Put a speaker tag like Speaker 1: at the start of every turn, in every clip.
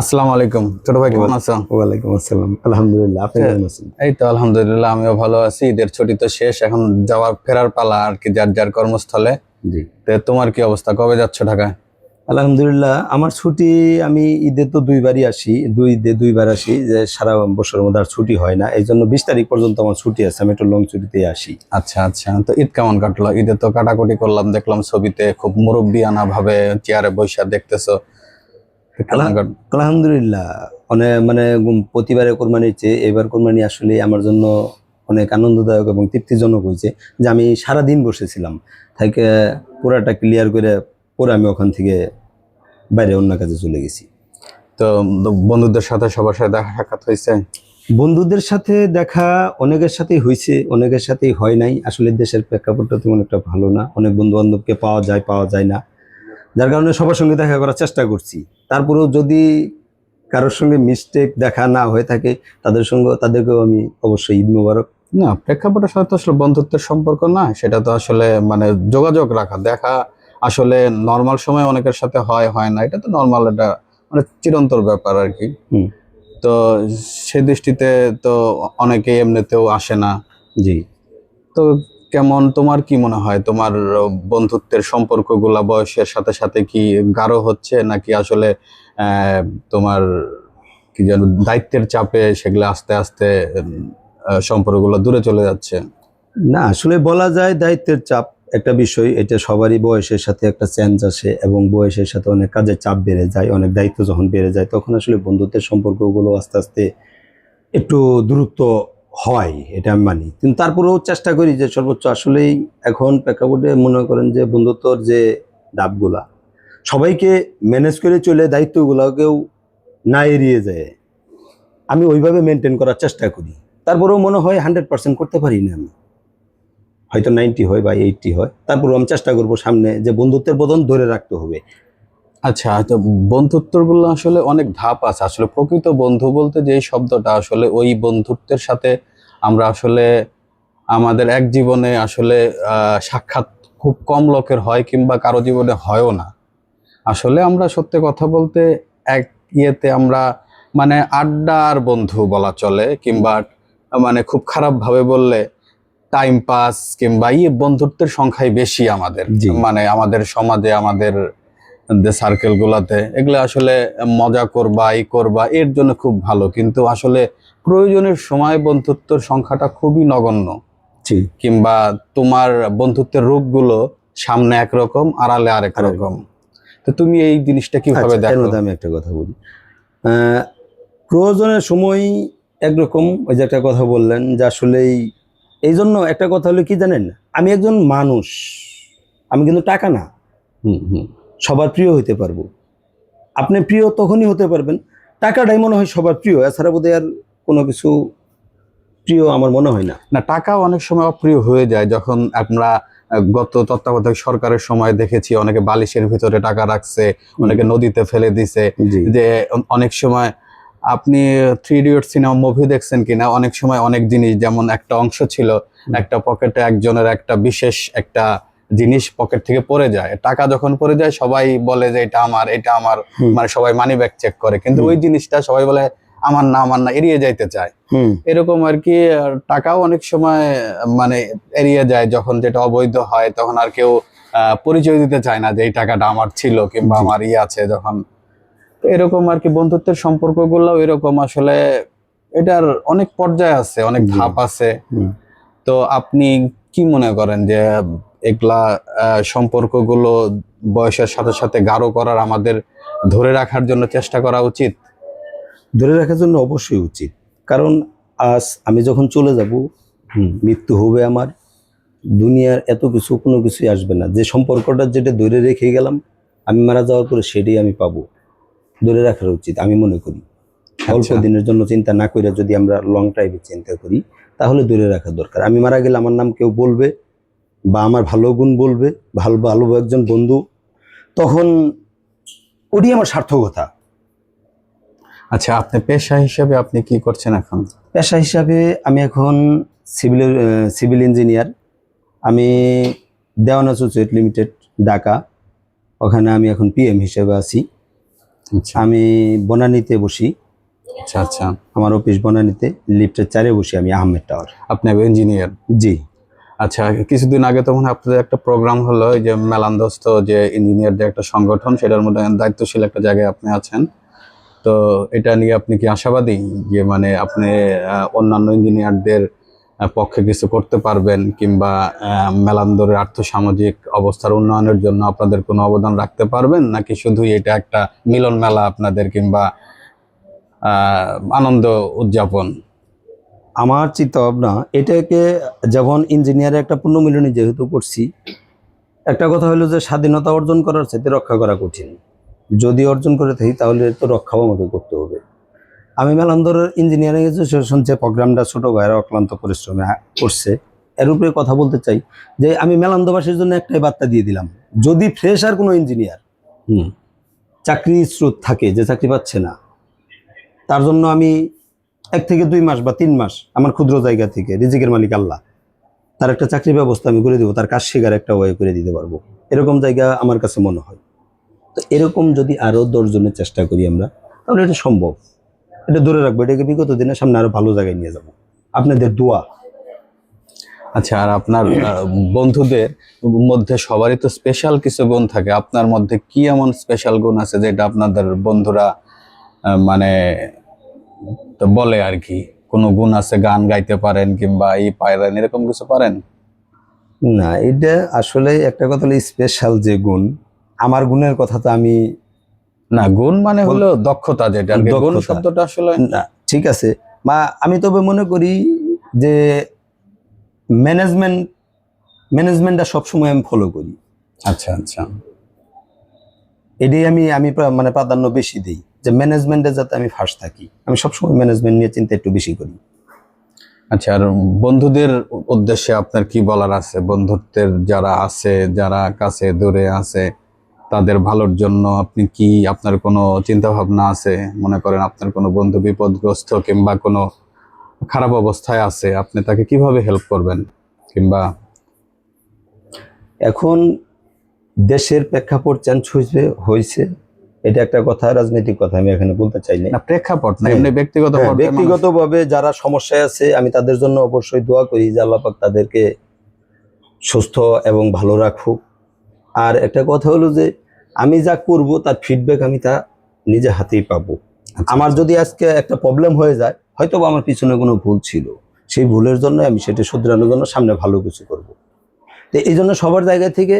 Speaker 1: আসসালামু আলাইকুম। ছোট ভাই কেমন আছো
Speaker 2: ওয়ালাইকুম আসসালাম। আলহামদুলিল্লাহ আপনি কেমন আছেন?
Speaker 1: এই তো আলহামদুলিল্লাহ আমিও ভালো আছি। ঈদের ছুটি তো শেষ এখন যাওয়া ফেরার পালা আর কি যার যার কর্মস্থলে।
Speaker 2: জি।
Speaker 1: তো তোমার কি অবস্থা? কবে যাচ্ছ ঢাকায়?
Speaker 2: আলহামদুলিল্লাহ আমার ছুটি আমি ঈদে তো দুইবারই আসি দুই ঈদে দুইবার আসি যে সারা বছরের মধ্যে আর ছুটি হয় না। এই জন্য বিশ তারিখ পর্যন্ত আমার ছুটি আছে আমি একটু লং ছুটিতে আসি।
Speaker 1: আচ্ছা আচ্ছা তো ঈদ কেমন কাটলো? ঈদে তো কাটাকুটি করলাম দেখলাম ছবিতে খুব মুরব্বী আনা ভাবে চেয়ারে বৈশা দেখতেছো।
Speaker 2: আলহামদুলিল্লাহ। অনেক মানে প্রতিবারে কোরবানির চেয়ে এবার কোরবানি আসলে আমার জন্য অনেক আনন্দদায়ক এবং তৃপ্তিজনক হয়েছে যে আমি সারা দিন বসেছিলাম। থেকে পুরাটা ক্লিয়ার করে পরে আমি ওখান থেকে বাইরে অন্য কাজে চলে গেছি।
Speaker 1: তো বন্ধুদের সাথে সবার সাথে দেখা সাক্ষাৎ হয়েছে?
Speaker 2: বন্ধুদের সাথে দেখা অনেকের সাথেই হয়েছে অনেকের সাথেই হয় নাই। আসলে দেশের প্রেক্ষাপটটা তেমন একটা ভালো না। অনেক বন্ধু বান্ধবকে পাওয়া যায় পাওয়া যায় না। যার কারণে সবার সঙ্গে দেখা করার চেষ্টা করছি। তারপরেও যদি কারোর সঙ্গে মিস্টেক দেখা না হয়ে থাকে তাদের সঙ্গে তাদেরকেও আমি অবশ্যই ঈদ মোবারক।
Speaker 1: না প্রেক্ষাপটের সাথে তো আসলে বন্ধুত্বের সম্পর্ক না সেটা তো আসলে মানে যোগাযোগ রাখা দেখা আসলে নর্মাল সময় অনেকের সাথে হয় হয় না। এটা তো নর্মাল এটা মানে চিরন্তর ব্যাপার আর কি।
Speaker 2: হুম।
Speaker 1: তো সে দৃষ্টিতে তো অনেকে এমনিতেও আসে না।
Speaker 2: জি।
Speaker 1: তো কেমন? তোমার কি মনে হয়? তোমার বন্ধুত্বের সম্পর্কগুলা বয়সের সাথে সাথে কি গাঢ় হচ্ছে? নাকি আসলে তোমার কি যেন দায়িত্বের চাপে সেগুলো আস্তে আস্তে সম্পর্কগুলো দূরে চলে যাচ্ছে?
Speaker 2: না, আসলে বলা যায় দায়িত্বের চাপ একটা বিষয়। এটা সবারই বয়সের সাথে একটা চেঞ্জ আসে এবং বয়সের সাথে অনেক কাজের চাপ বেড়ে যায়, অনেক দায়িত্ব যখন বেড়ে যায়, তখন আসলে বন্ধুত্বের সম্পর্কগুলো আস্তে আস্তে একটু দূরত্ব হয়, এটা আমি মানি। কিন্তু তারপরেও চেষ্টা করি যে সর্বোচ্চ আসলেই এখন প্রেক্ষাপটে মনে করেন যে বন্ধুত্বর যে ডাবগুলা, সবাইকে ম্যানেজ করে চলে দায়িত্বগুলোকেও না এড়িয়ে যায়। আমি ওইভাবে মেনটেন করার চেষ্টা করি। তারপরেও মনে হয় হান্ড্রেড পার্সেন্ট করতে পারি না আমি। হয়তো নাইনটি হয় বা এইটটি হয়। তারপরেও আমি চেষ্টা করব সামনে যে বন্ধুত্বের বদন ধরে রাখতে হবে।
Speaker 1: আচ্ছা তো বন্ধুত্বগুলো আসলে অনেক ধাপ আছে। আসলে প্রকৃত বন্ধু বলতে যে শব্দটা আসলে ওই বন্ধুত্বের সাথে আমরা আসলে আমাদের এক জীবনে আসলে সাক্ষাৎ খুব কম লোকের হয় কিংবা কারও জীবনে হয়ও না। আসলে আমরা সত্যি কথা বলতে এক ইয়েতে আমরা মানে আড্ডার বন্ধু বলা চলে কিংবা মানে খুব খারাপ ভাবে বললে টাইম পাস কিংবা ইয়ে বন্ধুত্বের সংখ্যাই বেশি আমাদের। মানে আমাদের সমাজে আমাদের যে সার্কেল গুলাতে এগুলো আসলে মজা করবা ই করবা এর জন্য খুব ভালো। কিন্তু আসলে প্রয়োজনের সময় বন্ধুত্বের সংখ্যাটা খুবই নগণ্য। কিংবা তোমার বন্ধুত্বের রূপগুলো সামনে একরকম আড়ালে আরেক রকম। তো তুমি এই জিনিসটা কীভাবে
Speaker 2: আচ্ছা,
Speaker 1: দেখো?
Speaker 2: আমি একটা কথা বলি। আহ, প্রয়োজনের সময় একরকম ওই যে একটা কথা বললেন যে আসলেই এই জন্য একটা কথা হলো কি জানেন? আমি একজন মানুষ আমি কিন্তু টাকা না।
Speaker 1: হুম হুম।
Speaker 2: সবার প্রিয় হতে পারব। আপনি প্রিয় তখনই হতে পারবেন। টাকাটাই মনে হয় সবার প্রিয় এছাড়া বোধহয় আর কোনো কিছু প্রিয় আমার মনে হয় না।
Speaker 1: না টাকাও অনেক সময় অপ্রিয় হয়ে যায় যখন আমরা গত তত্ত্বাবধায়ক সরকারের সময় দেখেছি অনেকে বালিশের ভিতরে টাকা রাখছে অনেকে নদীতে ফেলে দিছে। যে অনেক সময় আপনি থ্রি ইডিয়ট সিনেমা মুভি দেখছেন কিনা অনেক সময় অনেক জিনিস যেমন একটা অংশ ছিল একটা পকেটে একজনের একটা বিশেষ একটা জিনিস পকেট থেকে পড়ে যায়। টাকা যখন পড়ে যায় সবাই বলে যে এটা আমার এটা আমার। মানে সবাই মানি ব্যাগ চেক করে। কিন্তু ওই জিনিসটা সবাই বলে আমার না আমার না। এড়িয়ে যাইতে চায়। এরকম আর কি টাকাও অনেক সময় মানে এড়িয়ে যায়। যখন যেটা অবৈধ হয় তখন আর কেউ পরিচয় দিতে চায় না যে এই টাকাটা আমার ছিল কিংবা আমার ইয়ে আছে যখন। এরকম আর কি বন্ধুত্বের সম্পর্কগুলো এরকম আসলে এটার অনেক পর্যায় আছে অনেক ধাপ আছে। তো আপনি কি মনে করেন যে এগুলা সম্পর্কগুলো বয়সের সাথে সাথে গাঢ় করার আমাদের ধরে রাখার জন্য চেষ্টা করা উচিত?
Speaker 2: ধরে রাখার জন্য অবশ্যই উচিত। কারণ আজ আমি যখন চলে যাব মৃত্যু হবে আমার দুনিয়ার এত কিছু কোনো কিছুই আসবে না। যে সম্পর্কটা যেটা ধরে রেখে গেলাম আমি মারা যাওয়ার পরে সেটাই আমি পাবো। ধরে রাখার উচিত আমি মনে করি। অল্প
Speaker 1: আচ্ছা।
Speaker 2: দিনের জন্য চিন্তা না করে যদি আমরা লং টাইমে চিন্তা করি তাহলে ধরে রাখা দরকার। আমি মারা গেলে আমার নাম কেউ বলবে বা আমার ভালো গুণ বলবে ভালো ভালো একজন বন্ধু তখন ওটি আমার সার্থকতা।
Speaker 1: আচ্ছা আপনি পেশা হিসাবে আপনি কি করছেন এখন?
Speaker 2: পেশা হিসাবে আমি এখন সিভিল সিভিল ইঞ্জিনিয়ার। আমি দেওয়ান অ্যাসোসিয়েট লিমিটেড ঢাকা। ওখানে আমি এখন পিএম হিসেবে আছি।
Speaker 1: আচ্ছা।
Speaker 2: আমি বনানীতে বসি।
Speaker 1: আচ্ছা আচ্ছা।
Speaker 2: আমার অফিস বনানীতে লিফটের চারে বসি আমি আহমেদ টাওয়ার।
Speaker 1: আপনি ইঞ্জিনিয়ার
Speaker 2: জি।
Speaker 1: আচ্ছা কিছুদিন আগে তখন আপনাদের একটা প্রোগ্রাম হলো যে মেলান্দস্ত যে ইঞ্জিনিয়ারদের একটা সংগঠন, সেটার মধ্যে দায়িত্বশীল একটা জায়গায় আপনি আছেন। তো এটা নিয়ে আপনি কি আশাবাদী যে মানে আপনি অন্যান্য ইঞ্জিনিয়ারদের পক্ষে কিছু করতে পারবেন, কিংবা মেলান্দরের আর্থসামাজিক অবস্থার উন্নয়নের জন্য আপনাদের কোনো অবদান রাখতে পারবেন? নাকি শুধুই এটা একটা মিলন মেলা আপনাদের কিংবা আনন্দ উদযাপন?
Speaker 2: আমার চিন্তা ভাবনা এটাকে যখন ইঞ্জিনিয়ারে একটা পুণ্যমিলনী যেহেতু করছি, একটা কথা হলো যে স্বাধীনতা অর্জন করার সাথে রক্ষা করা কঠিন। যদি অর্জন করে থাকি, তাহলে তো রক্ষাও আমাকে করতে হবে। আমি মেলান্দরের ইঞ্জিনিয়ারিং অ্যাসোসিয়েশন যে প্রোগ্রামটা ছোট ভাইয়েরা অক্লান্ত পরিশ্রমে করছে, এর উপরে কথা বলতে চাই যে আমি মেলান্দবাসীর জন্য একটাই বার্তা দিয়ে দিলাম, যদি ফ্রেশ আর কোনো ইঞ্জিনিয়ার
Speaker 1: হুম
Speaker 2: চাকরি স্রোত থাকে, যে চাকরি পাচ্ছে না, তার জন্য আমি এক থেকে দুই মাস বা তিন মাস আমার ক্ষুদ্র জায়গা থেকে, রিজিকের মালিক আল্লাহ। তার একটা চাকরি ব্যবস্থা আমি করে দেবো, তার কাজ শেখার একটা ওয়ে করে দিতে পারব। এরকম জায়গা আমার কাছে মনে হয়। তো এরকম যদি আরও দশজনের চেষ্টা করি আমরা, তাহলে এটা সম্ভব। এটা ধরে রাখব, এটাকে বিগত দিনের সামনে আরও ভালো জায়গায় নিয়ে যাব। আপনাদের দোয়া।
Speaker 1: আচ্ছা আর আপনার বন্ধুদের মধ্যে সবারই তো স্পেশাল কিছু গুণ থাকে। আপনার মধ্যে কি এমন স্পেশাল গুণ আছে যেটা আপনাদের বন্ধুরা মানে তো বলে আর কি কোনো গুণ আছে গান গাইতে পারেন কিংবা এই পায়রেন এরকম কিছু পারেন?
Speaker 2: না এটা আসলে একটা কথা হলো স্পেশাল যে গুণ আমার গুণের কথা তো আমি
Speaker 1: না গুণ মানে হলো দক্ষতা যেটা গুণ শব্দটা আসলে
Speaker 2: না ঠিক আছে। বা আমি তবে মনে করি যে ম্যানেজমেন্ট ম্যানেজমেন্টটা সবসময় আমি ফলো করি।
Speaker 1: আচ্ছা আচ্ছা।
Speaker 2: এটাই আমি আমি মানে প্রাধান্য বেশি দিই। যে ম্যানেজমেন্টে যাতে আমি ফার্স্ট থাকি। আমি সবসময় ম্যানেজমেন্ট নিয়ে চিন্তা একটু বেশি করি।
Speaker 1: আচ্ছা আর বন্ধুদের উদ্দেশ্যে আপনার কি বলার আছে? বন্ধুত্বের যারা আছে যারা কাছে দূরে আছে তাদের ভালোর জন্য আপনি কি আপনার কোনো চিন্তা ভাবনা আছে? মনে করেন আপনার কোনো বন্ধু বিপদগ্রস্ত কিংবা কোনো খারাপ অবস্থায় আছে আপনি তাকে কীভাবে হেল্প করবেন? কিংবা
Speaker 2: এখন দেশের প্রেক্ষাপট চেঞ্জ হয়েছে হয়েছে এটা একটা কথা রাজনৈতিক কথা আমি এখানে বলতে চাই না
Speaker 1: প্রেক্ষাপট না
Speaker 2: হ্যাঁ।
Speaker 1: এমনি ব্যক্তিগত
Speaker 2: হ্যাঁ, ব্যক্তিগতভাবে যারা সমস্যায় আছে আমি তাদের জন্য অবশ্যই দোয়া করি যে আল্লাহ পাক তাদেরকে সুস্থ এবং ভালো রাখুক। আর একটা কথা হলো যে আমি যা করব তার ফিডব্যাক আমি তা নিজে হাতেই পাবো।
Speaker 1: আচ্ছা,
Speaker 2: আমার যদি আজকে একটা প্রবলেম হয়ে যায় হয়তো বা আমার পিছনে কোনো ভুল ছিল। সেই ভুলের জন্য আমি সেটা শুধরানোর জন্য সামনে ভালো কিছু করব। তো এই জন্য সবার জায়গা থেকে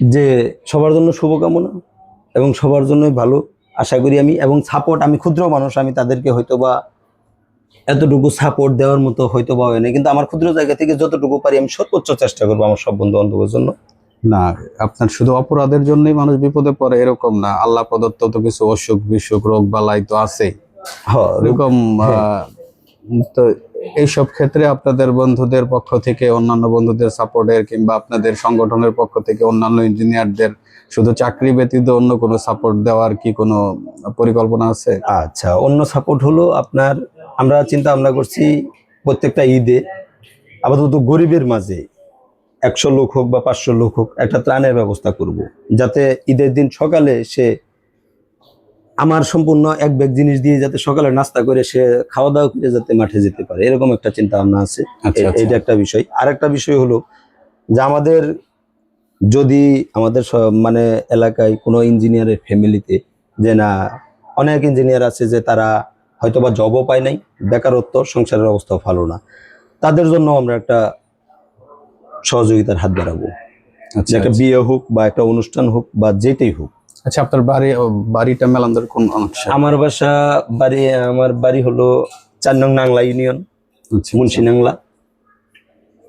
Speaker 2: যে সবার জন্য শুভকামনা এবং সবার জন্যই ভালো আশা করি আমি এবং সাপোর্ট আমি ক্ষুদ্র মানুষ আমি তাদেরকে হয়তো বা এতটুকু সাপোর্ট দেওয়ার মতো হয়তো বা হয় না কিন্তু আমার ক্ষুদ্র জায়গা থেকে যতটুকু পারি আমি সর্বোচ্চ চেষ্টা করব আমার সব বন্ধু বান্ধবের জন্য।
Speaker 1: না আপনার শুধু অপরাধের জন্যই মানুষ বিপদে পড়ে এরকম না। আল্লাহ প্রদত্ত তো কিছু অসুখ বিসুখ রোগ বালাই তো আছেই।
Speaker 2: হ্যাঁ,
Speaker 1: এরকম তো এইসব ক্ষেত্রে আপনাদের বন্ধুদের পক্ষ থেকে, অন্যান্য বন্ধুদের সাপোর্টের কিংবা আপনাদের সংগঠনের পক্ষ থেকে, অন্যান্য ইঞ্জিনিয়ারদের শুধু চাকরি ব্যতীত অন্য কোনো সাপোর্ট দেওয়ার কি কোনো পরিকল্পনা আছে
Speaker 2: আচ্ছা অন্য সাপোর্ট হলো আপনার, আমরা চিন্তা ভাবনা করছি প্রত্যেকটা ঈদে, আপাতত গরিবের মাঝে একশো লোক হোক বা পাঁচশো লোক হোক একটা ত্রাণের ব্যবস্থা করব। যাতে ঈদের দিন সকালে সে আমার সম্পূর্ণ এক ব্যাগ জিনিস দিয়ে যাতে সকালে নাস্তা করে সে খাওয়া দাওয়া করে যাতে মাঠে যেতে পারে এরকম একটা চিন্তা ভাবনা আছে।
Speaker 1: আচ্ছা
Speaker 2: এ-
Speaker 1: আচ্ছা।
Speaker 2: এটা একটা বিষয়। আর একটা বিষয় হলো যে আমাদের যদি আমাদের মানে এলাকায় কোনো ইঞ্জিনিয়ারের ফ্যামিলিতে যে না অনেক ইঞ্জিনিয়ার আছে যে তারা হয়তো বা জবও পায় নাই বেকারত্ব সংসারের অবস্থাও ভালো না তাদের জন্য আমরা একটা সহযোগিতার হাত বাড়াবো।
Speaker 1: আচ্ছা
Speaker 2: একটা বিয়ে হোক বা একটা অনুষ্ঠান হোক বা যেটাই হোক।
Speaker 1: আচ্ছা আপনার বাড়ি বাড়িটা মেলান্দার কোন অংশে?
Speaker 2: আমার বাসা বাড়ি আমার বাড়ি হলো চার নং নাংলা ইউনিয়ন
Speaker 1: আচ্ছা,
Speaker 2: মুন্সি নাংলা।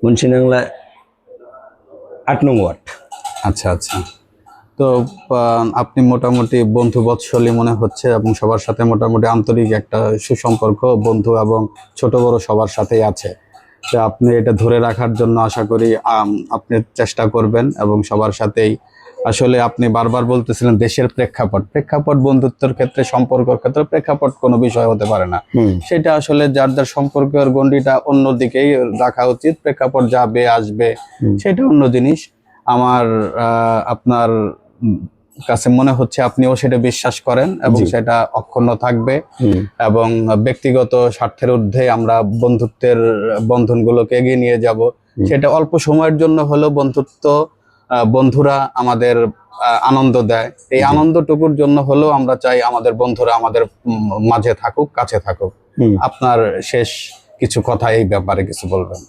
Speaker 2: মুন্সি নাংলা আট নং ওয়ার্ড।
Speaker 1: আচ্ছা আচ্ছা। তো আপনি মোটামুটি বন্ধু বৎসলী মনে হচ্ছে এবং সবার সাথে মোটামুটি আন্তরিক একটা সুসম্পর্ক বন্ধু এবং ছোট বড় সবার সাথেই আছে। তো আপনি এটা ধরে রাখার জন্য আশা করি আপনি চেষ্টা করবেন এবং সবার সাথেই আসলে আপনি বারবার বলতেছিলেন দেশের প্রেক্ষাপট। প্রেক্ষাপট বন্ধুত্বের ক্ষেত্রে সম্পর্কের ক্ষেত্রে প্রেক্ষাপট কোনো বিষয় হতে পারে না। সেটা আসলে যার যার সম্পর্কের গণ্ডিটা অন্যদিকেই রাখা উচিত প্রেক্ষাপট যাবে আসবে সেটা অন্য জিনিস। আমার আপনার কাছে মনে হচ্ছে আপনিও সেটা বিশ্বাস করেন এবং সেটা অক্ষুণ্ণ থাকবে এবং ব্যক্তিগত স্বার্থের ঊর্ধ্বে আমরা বন্ধুত্বের বন্ধনগুলোকে এগিয়ে নিয়ে যাব। সেটা অল্প সময়ের জন্য হলেও বন্ধুত্ব বন্ধুরা আমাদের আনন্দ দেয়। এই। আনন্দটুকুর জন্য হলেও আমরা চাই আমাদের বন্ধুরা আমাদের মাঝে থাকুক কাছে থাকুক। আপনার শেষ কিছু কথা এই ব্যাপারে কিছু বলবেন।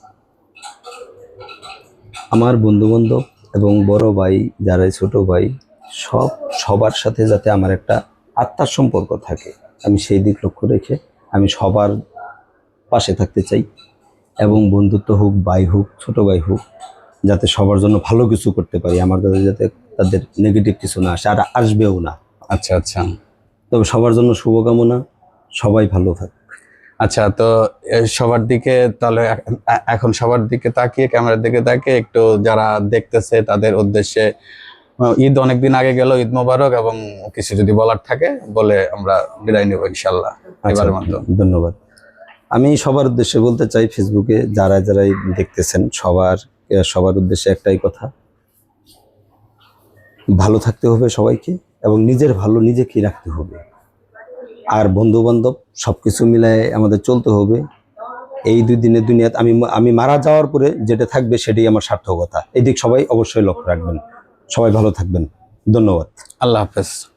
Speaker 2: আমার বন্ধু বান্ধব এবং বড় ভাই যারা ছোট ভাই সব সবার সাথে যাতে আমার একটা আত্মার সম্পর্ক থাকে আমি সেই দিক লক্ষ্য রেখে আমি সবার পাশে থাকতে চাই। এবং বন্ধুত্ব হোক ভাই হোক ছোট ভাই হোক যাতে সবার জন্য ভালো কিছু করতে পারি আমার কাছে যাতে তাদের নেগেটিভ কিছু না আসে আর আসবেও না।
Speaker 1: আচ্ছা আচ্ছা।
Speaker 2: তবে সবার জন্য শুভকামনা সবাই ভালো থাক।
Speaker 1: আচ্ছা তো সবার দিকে তাহলে এখন সবার দিকে তাকিয়ে ক্যামেরার দিকে তাকিয়ে একটু যারা দেখতেছে তাদের উদ্দেশ্যে ঈদ অনেকদিন আগে গেল ঈদ মোবারক এবং কিছু যদি বলার থাকে বলে আমরা বিদায় নেব ইনশাল্লাহ
Speaker 2: আচ্ছা,
Speaker 1: মতো।
Speaker 2: ধন্যবাদ। আমি সবার উদ্দেশ্যে বলতে চাই ফেসবুকে যারা যারাই দেখতেছেন সবার সবার উদ্দেশ্যে একটাই কথা। ভালো থাকতে হবে সবাইকে এবং নিজের ভালো নিজেকেই রাখতে হবে। আর বন্ধু বান্ধব সব কিছু মিলায় আমাদের চলতে হবে। এই দুই দিনের দুনিয়াতে আমি আমি মারা যাওয়ার পরে যেটা থাকবে সেটাই আমার সার্থকতা। এই দিক সবাই অবশ্যই লক্ষ্য রাখবেন। সবাই ভালো থাকবেন। ধন্যবাদ।
Speaker 1: আল্লাহ হাফেজ।